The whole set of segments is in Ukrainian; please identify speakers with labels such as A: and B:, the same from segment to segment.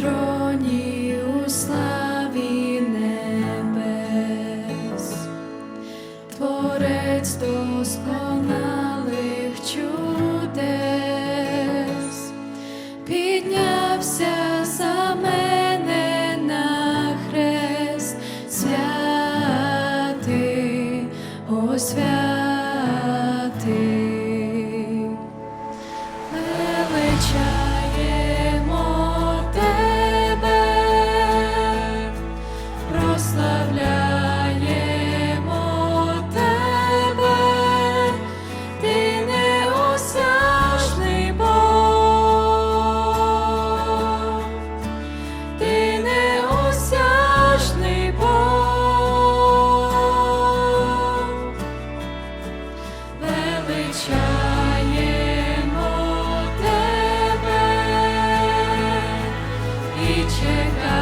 A: троні у славі небес, творець досконалих чудес, піднявся за мене хрест святий, о святий. і чекає.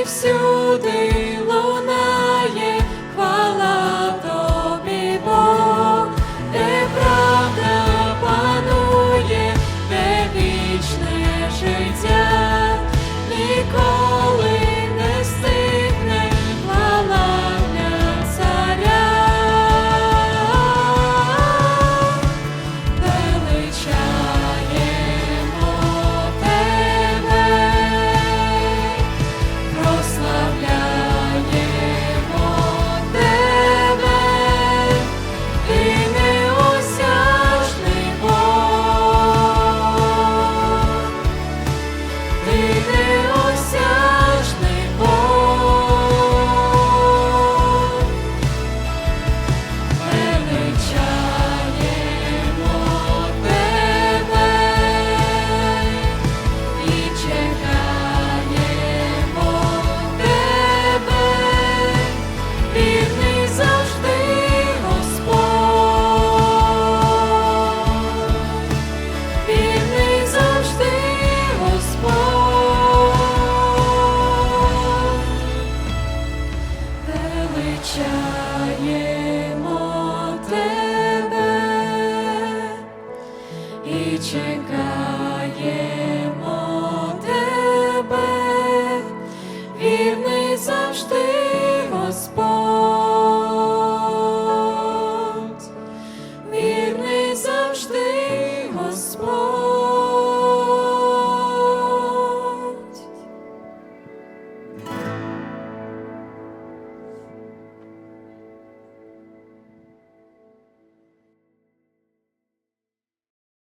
A: live so there. Величаємо тебе і чекаємо.